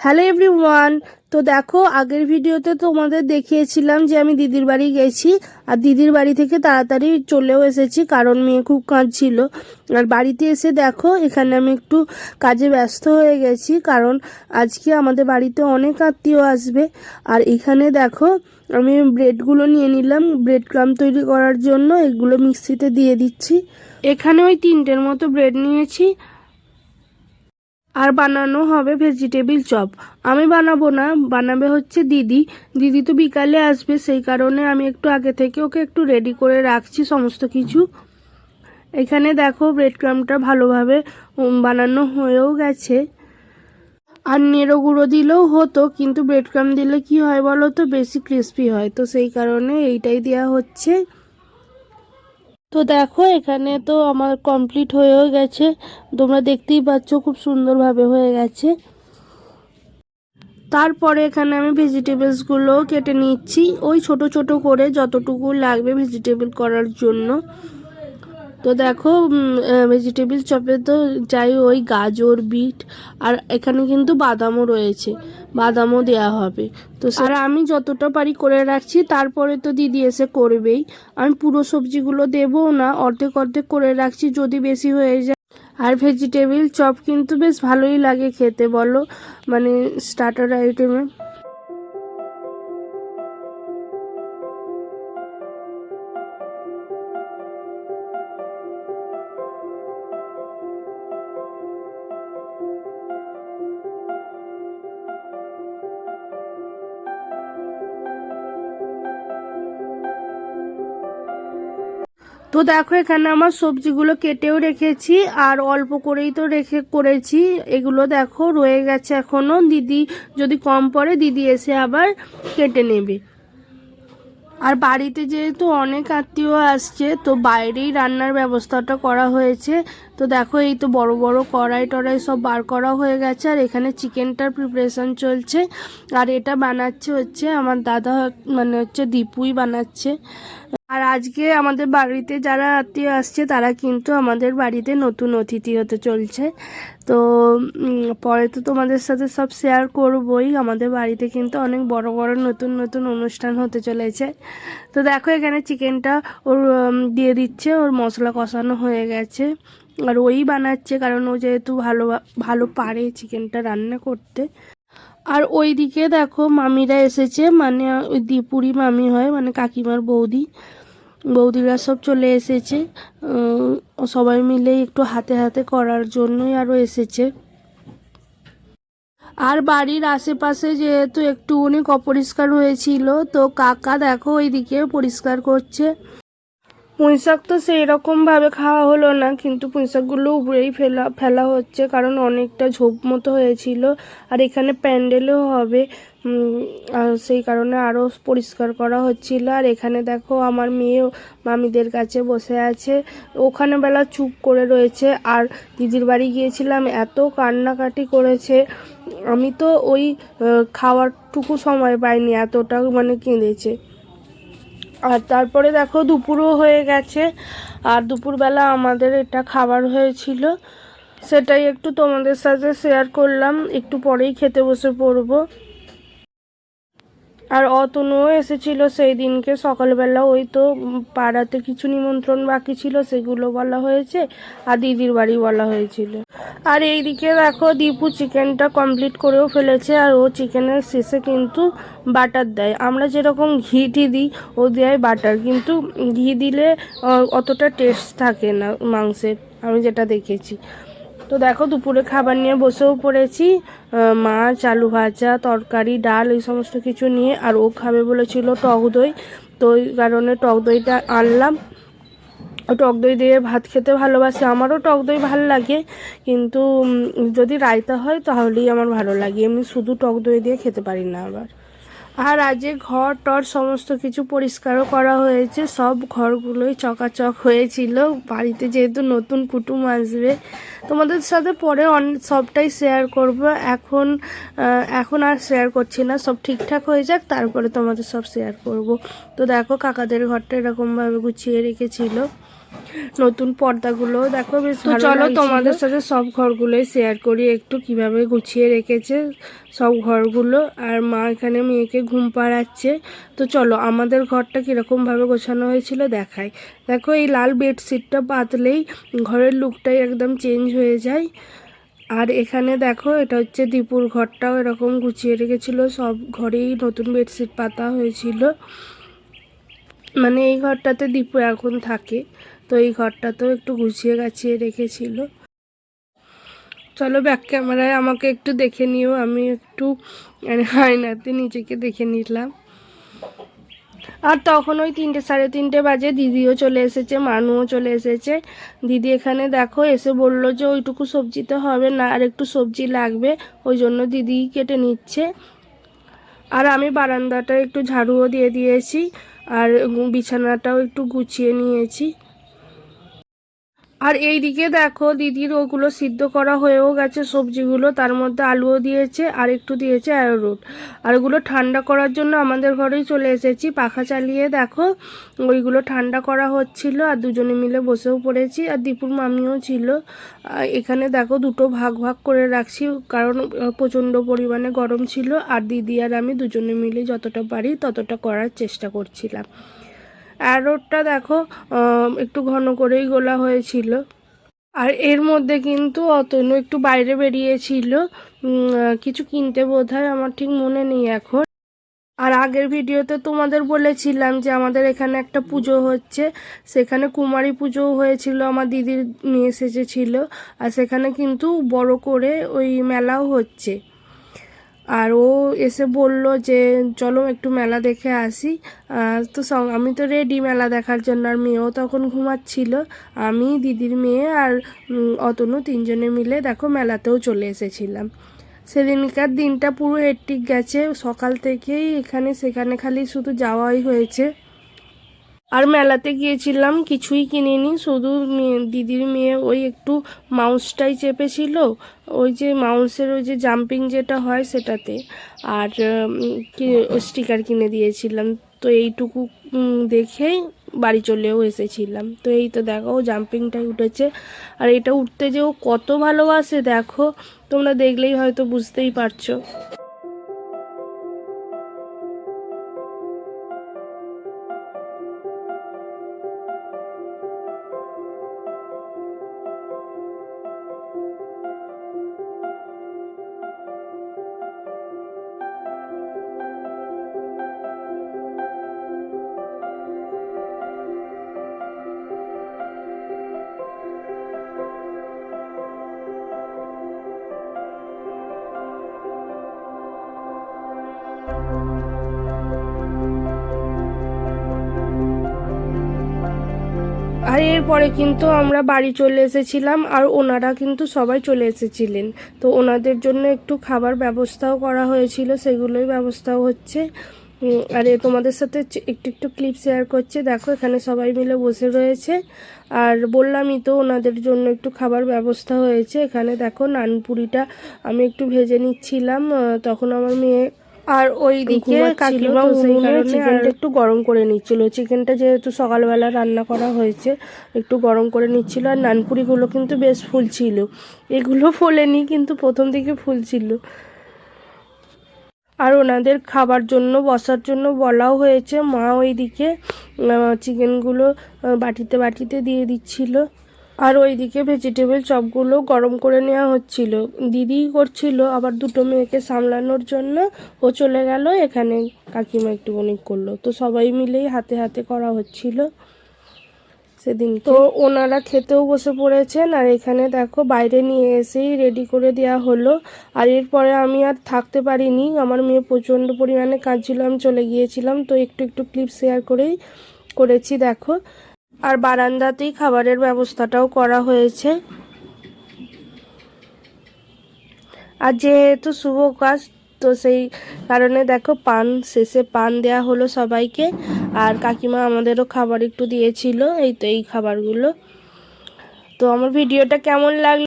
Hello everyone. তো দেখো, আগের ভিডিওতে তোমাদের দেখিয়েছিলাম যে আমি দিদির বাড়ি গেছি, আর দিদির বাড়ি থেকে তাড়াতাড়ি চলেও এসেছি কারণ মেয়ে খুব কাঁদছিল। আর বাড়িতে এসে দেখো, এখানে আমি একটু কাজে ব্যস্ত হয়ে গেছি কারণ আজকে আমাদের বাড়িতে অনেক আত্মীয় আসবে। আর এখানে দেখো, আমি ব্রেডগুলো নিয়ে নিলাম, ব্রেড ক্রাম তৈরি করার জন্য, এগুলো মিক্সিতে দিয়ে দিচ্ছি। এখানে ওই তিনটের মতো ব্রেড নিয়েছি। আর বানানো হবে ভেজিটেবিল চপ আমি বানাবো না, বানাবে হচ্ছে দিদি। দিদি তো বিকালে আসবে, সেই কারণে আমি একটু আগে থেকে ওকে একটু রেডি করে রাখছি সমস্ত কিছু। এখানে দেখো ব্রেড ক্রামটা ভালোভাবে বানানো হয়েও গেছে। আর নেড়ো গুঁড়ো দিলেও হতো, কিন্তু ব্রেড ক্রাম দিলে কি হয় বলো তো, বেশি ক্রিস্পি হয়। তো সেই কারণে এইটাই দেওয়া হচ্ছে। তো দেখো, এখানে তো আমার কমপ্লিট হয়েও গেছে। তোমরা দেখতেই পাচ্ছ, খুব সুন্দরভাবে হয়ে গেছে। তারপরে এখানে আমি ভেজিটেবলসগুলো কেটে নিচ্ছি। ওই ছোট ছোট করে যতটুকু লাগবে ভেজিটেবল করার জন্য। তো দেখো ভেজিটেবিল চপে তো যাই ওই গাজর, বিট আর এখানে কিন্তু বাদামও রয়েছে। বাদামও দেওয়া হবে। তো আর আমি যতটা পারি করে রাখছি, তারপরে তো দিদি এসে করবেই। আমি পুরো সবজিগুলো দেবও না, অর্ধেক অর্ধেক করে রাখছি যদি বেশি হয়ে যায়। আর ভেজিটেবিল চপ কিন্তু বেশ ভালোই লাগে খেতে, বলো? মানে স্টার্টার আইটেমে তো দেখো, এখানে আমার সবজিগুলো কেটেও রেখেছি আর অল্প করেই তো রেখে করেছি। এগুলো দেখো, রয়ে গেছে এখনও দিদি যদি কম পড়ে, দিদি এসে আবার কেটে নেবে। আর বাড়িতে যেহেতু অনেক আত্মীয় আসছে, তো বাইরেই রান্নার ব্যবস্থাটা করা হয়েছে। তো দেখো, এই তো বড় বড় কড়াই টড়াই সব বার করা হয়ে গেছে, আর এখানে চিকেনটার প্রিপারেশন চলছে। আর এটা বানাচ্ছে হচ্ছে আমার দাদা মানে হচ্ছে দীপুই বানাচ্ছে। আর আজকে আমাদের বাড়িতে যারা আত্মীয় আসছে, তারা কিন্তু আমাদের বাড়িতে নতুন অতিথি হতে চলছে। তো পরে তো তোমাদের সাথে সব শেয়ার করবই। আমাদের বাড়িতে কিন্তু অনেক বড় বড় নতুন নতুন অনুষ্ঠান হতে চলেছে। তো দেখো, এখানে চিকেনটা ওর দিয়ে দিচ্ছে, ওর মশলা কষানো হয়ে গেছে। আর ওই বানাচ্ছে কারণ ও যেহেতু ভালো ভালো পারে চিকেনটা রান্না করতে। আর ওইদিকে দেখো মামিরা এসেছে মানে ওই দীপুরি মামি হয় মানে কাকিমার বৌদি। বৌদিরা সব চলে এসেছে। সবাই মিলে একটু হাতে হাতে করার জন্যই আরও এসেছে। আর বাড়ির আশেপাশে যেহেতু একটু অনেক অপরিষ্কার হয়েছিল, তো কাকা দেখো ওইদিকে পরিষ্কার করছে। পুঁইশাক তো সেই রকমভাবে খাওয়া হলো না, কিন্তু পুঁইশাকগুলো উপরেই ফেলা ফেলা হচ্ছে কারণ অনেকটা ঝোপ মতো হয়েছিল। আর এখানে প্যান্ডেলও হবে সেই কারণে আরও পরিষ্কার করা হচ্ছিল। আর এখানে দেখো আমার মেয়েও মামিদের কাছে বসে আছে। ওখানে বেলা চুপ করে রয়েছে। আর দিদির বাড়ি গিয়েছিলাম, এত কান্নাকাটি করেছে। আমি তো ওই খাওয়ারটুকু সময় পাইনি, এতটা মানে কেঁদেছে। আর তারপরে দেখো দুপুরও হয়ে গেছে। আর দুপুরবেলা আমাদের এটা খাবার হয়েছিল। সেটাই একটু তোমাদের সাথে শেয়ার করলাম। একটু পরেই খেতে বসে পড়ব। আর অতনুও এসেছিল সেই দিনকে সকালবেলা। ওই তো পাড়াতে কিছু নিমন্ত্রণ বাকি ছিল, সেগুলো বলা হয়েছে আর দিদির বাড়ি বলা হয়েছিল। আর এইদিকে দেখো, দীপু চিকেনটা কমপ্লিট করেও ফেলেছে আর ও চিকেনের শেষে কিন্তু বাটার দেয়। আমরা যেরকম ঘি টি দিই, ও দেয় বাটার। কিন্তু ঘি দিলে অতটা টেস্ট থাকে না মাংসের। আমি যেটা দেখেছি। তো দেখো দুপুরে খাবার নিয়ে বসেও পড়েছি মাছ, আলু ভাজা, তরকারি, ডাল এই সমস্ত কিছু নিয়ে, আর ও খাবে বলেছিল টক দই। তো ওই কারণে টক দইটা আনলাম। টক দই দিয়ে ভাত খেতে ভালোবাসে, আমারও টক দই ভালো লাগে, কিন্তু যদি রায়তা হয় তাহলেই আমার ভালো লাগে, এমনি শুধু টক দই দিয়ে খেতে পারি না আবার। আর আজকে ঘর টর সমস্ত কিছু পরিষ্কারও করা হয়েছে। সব ঘরগুলোই চকাচক হয়েছিল। বাড়িতে যেহেতু নতুন কুটুম আসবে, তোমাদের সাথে পরে অনেক সবটাই শেয়ার করব। এখন এখন আর শেয়ার করছি না, সব ঠিকঠাক হয়ে যাক, তারপরে তোমাদের সব শেয়ার করব। তো দেখো, কাকাদের ঘরটা এরকমভাবে গুছিয়ে রেখেছিল। নতুন পর্দাগুলো। দেখো বেশ তো চলো তোমাদের সাথে সব ঘরগুলোই শেয়ার করি একটু কীভাবে গুছিয়ে রেখেছে সব ঘরগুলো। আর মা এখানে মেয়েকে ঘুম পাড়াচ্ছে। তো চলো আমাদের ঘরটা কীরকমভাবে গোছানো হয়েছিল দেখাই। দেখো এই লাল বেডশিটটা পাতলেই ঘরের লুকটাই একদম চেঞ্জ হয়ে যায়। আর এখানে দেখো এটা হচ্ছে দীপুর ঘরটাও এরকম গুছিয়ে রেখেছিল। সব ঘরেই নতুন বেডশিট পাতা হয়েছিল। মানে এই ঘরটাতে দীপু এখন থাকে। তো এই ঘরটাতেও একটু গুছিয়ে গাছিয়ে রেখেছিল। চলো ব্যাক ক্যামেরায় আমাকে একটু দেখে নিও, আমি একটু মানে আয়নাতে নিজেকে দেখে নিলাম। আর তখন ওই তিনটে, সাড়ে তিনটে বাজে দিদিও চলে এসেছে, মানুও চলে এসেছে। দিদি এখানে দেখো, এসে বলল যে ওইটুকু সবজি তো হবে না, আর একটু সবজি লাগবে, ওই জন্য দিদি কেটে নিচ্ছে। আর আমি বারান্দাটা একটু ঝাড়ুও দিয়ে দিয়েছি, আর বিছানাটাও একটু গুছিয়ে নিয়েছি। আর এই দিকে দেখো দিদির ওগুলো সিদ্ধ করা হয়েও গেছে, সবজিগুলো। তার মধ্যে আলুও দিয়েছে আর একটু দিয়েছে অ্যারোরুট। আর ওগুলো ঠান্ডা করার জন্য আমাদের ঘরেই চলে এসেছি। পাখা চালিয়ে দেখো, ওইগুলো ঠান্ডা করা হচ্ছিল আর দুজনে মিলে বসেও পড়েছি আর দীপুর মামিও ছিল। এখানে দেখো দুটো ভাগ ভাগ করে রাখছি কারণ প্রচণ্ড পরিমাণে গরম ছিল আর দিদি আর আমি দুজনে মিলে যতটা পারি ততটা করার চেষ্টা করছিলাম। অ্যারোটটা দেখো একটু ঘন করেই গোলা হয়েছিল। আর এর মধ্যে কিন্তু অতনু একটু বাইরে বেরিয়েছিল। কিছু কিনতে বোধ হয় আমার ঠিক মনে নেই এখন। আর আগের ভিডিওতে তোমাদের বলেছিলাম যে আমাদের এখানে একটা পুজো হচ্ছে। সেখানে কুমারী পুজো হয়েছিল, আমার দিদির মেয়ে এসেছিল আর সেখানে কিন্তু বড় করে ওই মেলাও হচ্ছে। আর ও এসে বলল যে, চলো একটু মেলা দেখে আসি। তো আমি তো রেডি মেলা দেখার জন্য। আর মেয়েও তখন ঘুমাচ্ছিল। আমি, দিদির মেয়ে আর অতনু তিনজনে মিলে দেখো মেলাতেও চলে এসেছিলাম। সেদিনকার দিনটা পুরো হেট্টিক গেছে। সকাল থেকেই এখানে সেখানে খালি শুধু যাওয়াই হয়েছে। আর মেলাতে গিয়েছিলাম, কিছুই কিনিনি, শুধু দিদির মেয়ে ওই একটু মাউসটাই চেপেছিল, ওই যে মাউসের ওই যে জাম্পিং যেটা হয় সেটাতে। আর স্টিকার কিনে দিয়েছিলাম, তো এইটুকু দেখেই বাড়ি চলেও এসেছিলাম। তো এই তো দেখো ও জাম্পিংটাই উঠেছে। আর এটা উঠতে যে ও কত ভালোবাসে, দেখো, তোমরা দেখলেই হয়তো বুঝতেই পারছ। এরপরে কিন্তু আমরা বাড়ি চলে এসেছিলাম আর ওনারা কিন্তু সবাই চলে এসেছিলেন। তো ওনাদের জন্য একটু খাবার ব্যবস্থাও করা হয়েছিল, সেগুলোই ব্যবস্থাও হচ্ছে। আর তোমাদের সাথে একটু একটু ক্লিপ শেয়ার করছে। দেখো, এখানে সবাই মিলে বসে রয়েছে। আর বললামই তো ওনাদের জন্য একটু খাবার ব্যবস্থা হয়েছে। এখানে দেখো নানপুরিটা আমি একটু ভেজে নিচ্ছিলাম। তখন আমার মেয়ে আর ওই দিকে কাকিমা উনুনে চিকেনটা একটু গরম করে নিচ্ছিল। চিকেনটা যেহেতু সকালবেলা রান্না করা হয়েছে একটু গরম করে নিচ্ছিল। আর নানপুরিগুলো কিন্তু বেশ ফুলছিল। এগুলো ফোলেনি কিন্তু প্রথম দিকে ফুলছিল। আর ওনাদের খাবার জন্য বসার জন্য বলাও হয়েছে। মা ওইদিকে চিকেনগুলো বাটিতে বাটিতে দিয়ে দিচ্ছিল। আর ওইদিকে ভেজিটেবল চপগুলো গরম করে নেওয়া হচ্ছিল। দিদি করছিল, আবার দুটো মেয়েকে সামলানোর জন্য ও চলে গেল। এখানে কাকিমা একটুখানি করল। তো সবাই মিলেই হাতে হাতে করা হচ্ছিল সেদিন তো ওনারা খেতেও বসে পড়েছেন, আর এখানে দেখো বাইরে নিয়ে এসেই রেডি করে দেওয়া হলো। আর এরপরে আমি আর থাকতে পারিনি। আমার মেয়ে প্রচণ্ড পরিমাণে কাঁদছিল, আমি চলে গিয়েছিলাম। তো একটু একটু ক্লিপ শেয়ার করেই করেছি, দেখো। আর বারান্দাতেই খাবারের ব্যবস্থাটাও করা হয়েছে। আর যেহেতু শুভ কাজ, তো সেই কারণে দেখো পান, শেষে পান দেয়া হলো সবাইকে। আর কাকিমা আমাদেরও খাবার একটু দিয়েছিল, এই তো এই খাবারগুলো। তো আমার ভিডিওটা কেমন লাগল?